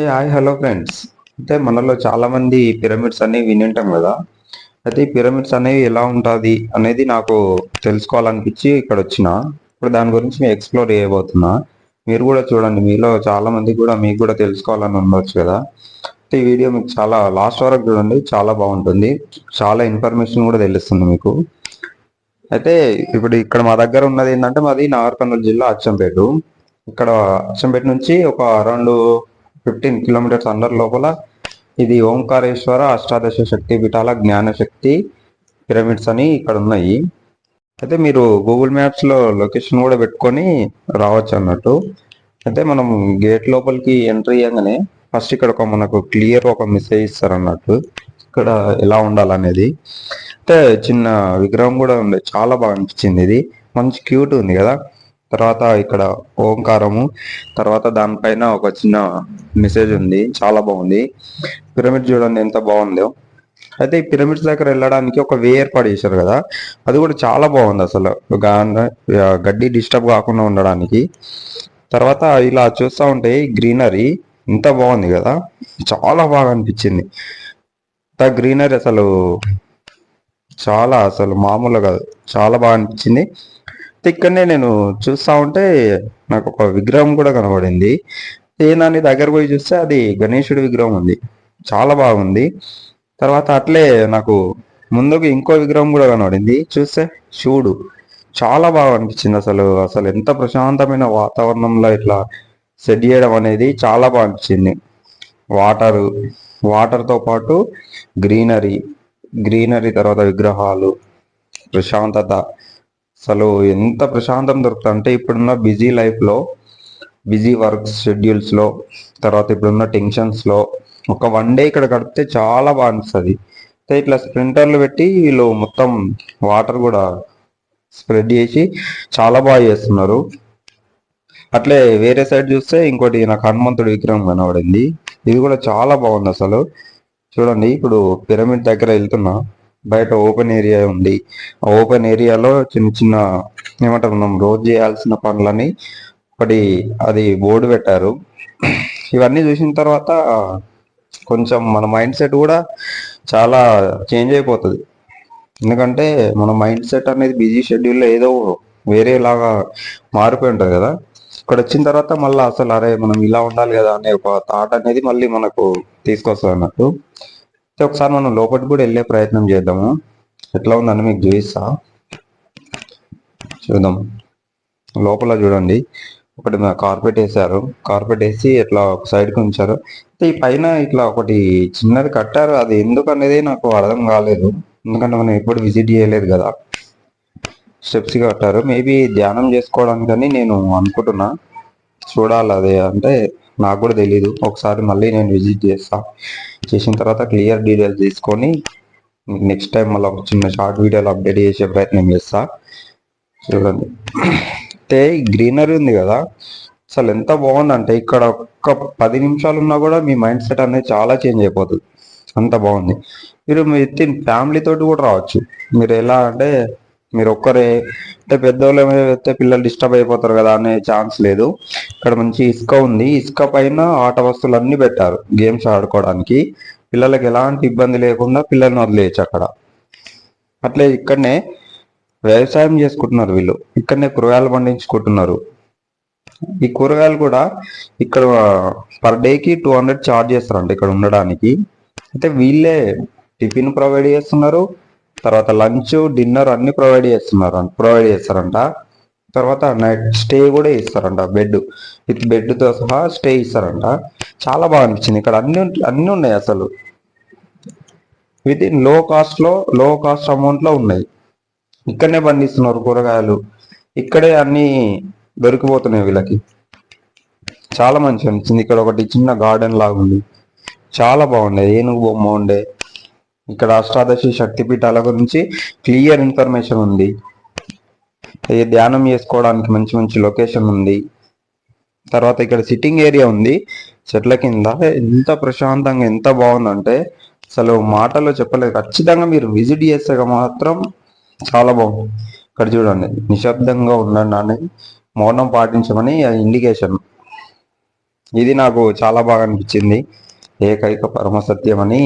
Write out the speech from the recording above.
ఏ hi hello friends. అయితే మనలో చాలామంది పిరమిడ్స్ అనేవి వినింటాం కదా. అయితే ఈ పిరమిడ్స్ అనేవి ఎలా ఉంటుంది అనేది నాకు తెలుసుకోవాలనిపించి ఇక్కడ వచ్చిన. ఇప్పుడు దాని గురించి నేను ఎక్స్ప్లోర్ చేయబోతున్నా. మీరు కూడా చూడండి మీలో చాలామంది కూడా మీకు కూడా తెలుసుకోవాలని ఉండొచ్చు కదా. ఈ వీడియో మీకు చాలా లాస్ట్ వరకు చూడండి చాలా బాగుంటుంది. చాలా ఇన్ఫర్మేషన్ కూడా తెలుస్తుంది మీకు. అయితే ఇప్పుడు ఇక్కడ మా దగ్గర ఉన్నది ఏంటంటే మాది నాగర్కర్నూలు జిల్లా అచ్చంపేట. ఇక్కడ అచ్చంపేట నుంచి ఒక అరౌండ్ ఫిఫ్టీన్ కిలోమీటర్స్ అండర్ లోపల ఇది ఓంకారేశ్వర అష్టాదశ శక్తి పీఠాల జ్ఞానశక్తి పిరమిడ్స్ అని ఇక్కడ ఉన్నాయి. అయితే మీరు గూగుల్ మ్యాప్స్లో లొకేషన్ కూడా పెట్టుకొని రావచ్చు అన్నట్టు. అయితే మనం గేట్ లోపలికి ఎంట్రీ అయ్యగానే ఫస్ట్ ఇక్కడ ఒక మనకు క్లియర్ ఒక మెసేజ్ ఇస్తారు అన్నట్టు. ఇక్కడ ఎలా ఉండాలనేది. అయితే చిన్న విగ్రహం కూడా ఉంది. చాలా బాగా అనిపించింది ఇది. మంచి క్యూట్ ఉంది కదా. తర్వాత ఇక్కడ ఓంకారము తర్వాత దానిపైన ఒక చిన్న మెసేజ్ ఉంది. చాలా బాగుంది. పిరమిడ్ చూడండి ఎంత బాగుందో. అయితే ఈ పిరమిడ్స్ దగ్గర వెళ్ళడానికి ఒక వే ఏర్పాటు చేశారు కదా. అది కూడా చాలా బాగుంది అసలు. గడ్డి డిస్టర్బ్ కాకుండా ఉండడానికి. తర్వాత ఇలా చూస్తూ ఉంటే గ్రీనరీ ఎంత బాగుంది కదా. చాలా బాగా అనిపించింది. గ్రీనరీ అసలు చాలా అసలు మామూలు కాదు చాలా బాగా అనిపించింది. ఇక్కడనే నేను చూస్తా ఉంటే నాకు ఒక విగ్రహం కూడా కనబడింది. దాని దగ్గర పోయి చూస్తే అది గణేశుడి విగ్రహం ఉంది. చాలా బాగుంది. తర్వాత అట్లే నాకు ముందుకు ఇంకో విగ్రహం కూడా కనబడింది. చూస్తే శివుడు. చాలా బాగా అనిపించింది అసలు. అసలు ఎంత ప్రశాంతమైన వాతావరణంలో ఇట్లా సెట్ చేయడం అనేది చాలా బాగా అనిపించింది. వాటరు వాటర్తో పాటు గ్రీనరీ గ్రీనరీ తర్వాత విగ్రహాలు ప్రశాంతత. అసలు ఎంత ప్రశాంతం దొరుకుతుంది? అంటే ఇప్పుడున్న బిజీ లైఫ్లో బిజీ వర్క్ షెడ్యూల్స్లో తర్వాత ఇప్పుడున్న టెన్షన్స్లో ఒక వన్ డే ఇక్కడ గడిపితే చాలా బాగా అనిపిస్తుంది. అయితే ఇట్లా స్ప్రింటర్లు పెట్టి వీళ్ళు మొత్తం వాటర్ కూడా స్ప్రెడ్ చేసి చాలా బాగా చేస్తున్నారు. అట్లే వేరే సైడ్ చూస్తే ఇంకోటి నాకు హనుమంతుడి విగ్రహం కనబడింది. ఇది కూడా చాలా బాగుంది అసలు. చూడండి ఇప్పుడు పిరమిడ్ దగ్గర వెళ్తున్నా. బయట ఓపెన్ ఏరియా ఉంది. ఆ ఓపెన్ ఏరియాలో చిన్న చిన్న ఏమంటారు మనం రోజు చేయాల్సిన పనులని ఒకటి అది బోర్డు పెట్టారు. ఇవన్నీ చూసిన తర్వాత కొంచెం మన మైండ్ సెట్ కూడా చాలా చేంజ్ అయిపోతుంది. ఎందుకంటే మన మైండ్ సెట్ అనేది బిజీ షెడ్యూల్లో ఏదో వేరేలాగా మారిపోయి ఉంటుంది కదా. ఇక్కడ వచ్చిన తర్వాత మళ్ళీ అసలు అరే మనం ఇలా ఉండాలి కదా అనే ఒక థాట్ అనేది మళ్ళీ మనకు తీసుకొస్తుంది అన్నట్టు. అయితే ఒకసారి మనం లోపలికి కూడా వెళ్ళే ప్రయత్నం చేద్దాము. ఎట్లా ఉందని మీకు చూపిస్తా చూద్దాం. లోపల చూడండి. ఒకటి కార్పెట్ వేసారు కార్పెట్ వేసి ఇట్లా ఒక సైడ్కి ఉంచారు. ఈ పైన ఇట్లా ఒకటి చిన్నది కట్టారు. అది ఎందుకు అనేది నాకు అర్థం కాలేదు. ఎందుకంటే మనం ఎప్పుడు విజిట్ చేయలేదు కదా. స్టెప్స్ కట్టారు. మేబీ ధ్యానం చేసుకోవడానికని నేను అనుకుంటున్నా. చూడాలి అదే అంటే నాకు కూడా తెలీదు. ఒకసారి మళ్ళీ నేను విజిట్ చేస్తా. చేసిన తర్వాత క్లియర్ డీటెయిల్స్ తీసుకొని నెక్స్ట్ టైం మళ్ళీ ఒక చిన్న షార్ట్ వీడియోలో అప్డేట్ చేసే ప్రయత్నం చేస్తా. చూడండి. అయితే గ్రీనరీ ఉంది కదా అసలు ఎంత బాగుందంటే ఇక్కడ ఒక్క పది నిమిషాలు ఉన్నా కూడా మీ మైండ్ సెట్ అనేది చాలా చేంజ్ అయిపోతుంది. అంత బాగుంది. మీరు మీ ఇన్ ఫ్యామిలీతోటి కూడా రావచ్చు. మీరు ఎలా అంటే మీరు ఒక్కరే అంటే పెద్దవాళ్ళు ఏమైతే పిల్లలు డిస్టర్బ్ అయిపోతారు కదా అనే ఛాన్స్ లేదు. ఇక్కడ మంచి ఇసుక ఉంది. ఇసుక పైన ఆట వస్తువులు అన్ని పెట్టారు గేమ్స్ ఆడుకోవడానికి. పిల్లలకు ఎలాంటి ఇబ్బంది లేకుండా పిల్లల్ని వదిలేయచ్చు అక్కడ. అట్లే ఇక్కడనే వ్యవసాయం చేసుకుంటున్నారు వీళ్ళు. ఇక్కడనే కూరగాయలు పండించుకుంటున్నారు. ఈ కూరగాయలు కూడా ఇక్కడ పర్ డేకి టూ హండ్రెడ్ ఛార్జ్ చేస్తారంట ఇక్కడ ఉండడానికి. అయితే వీళ్ళే టిఫిన్ ప్రొవైడ్ చేస్తున్నారు. తర్వాత లంచ్ డిన్నర్ అన్ని ప్రొవైడ్ చేస్తున్నారు ప్రొవైడ్ చేస్తారంట. తర్వాత నైట్ స్టే కూడా ఇస్తారంట బెడ్. విత్ బెడ్తో సహా స్టే ఇస్తారంట. చాలా బాగా అనిపించింది. ఇక్కడ అన్ని అన్ని ఉన్నాయి అసలు. విత్ ఇన్లో కాస్ట్లో లో కాస్ట్ అమౌంట్లో ఉన్నాయి. ఇక్కడనే పండిస్తున్నారు కూరగాయలు. ఇక్కడే అన్నీ దొరికిపోతున్నాయి వీళ్ళకి. చాలా మంచిగా అనిపించింది. ఇక్కడ ఒకటి చిన్న గార్డెన్ లాగా ఉంది చాలా బాగుండే ఏనుగు బొమ్మ ఉండే. ఇక్కడ అష్టాదశి శక్తిపీఠాల గురించి క్లియర్ ఇన్ఫర్మేషన్ ఉంది. ఇది ధ్యానం చేసుకోవడానికి మంచి మంచి లొకేషన్ ఉంది. తర్వాత ఇక్కడ సిట్టింగ్ ఏరియా ఉంది. చెట్ల కింద ఎంత ప్రశాంతంగా ఎంత బాగుందంటే అసలు మాటలో చెప్పలేదు. ఖచ్చితంగా మీరు విజిట్ చేస్తే మాత్రం చాలా బాగుంది. ఇక్కడ చూడండి నిశ్శబ్దంగా ఉండండి అని మౌనం పాటించమని ఇండికేషన్ ఇది నాకు చాలా బాగా అనిపించింది. ఏకైక పరమ సత్యం అని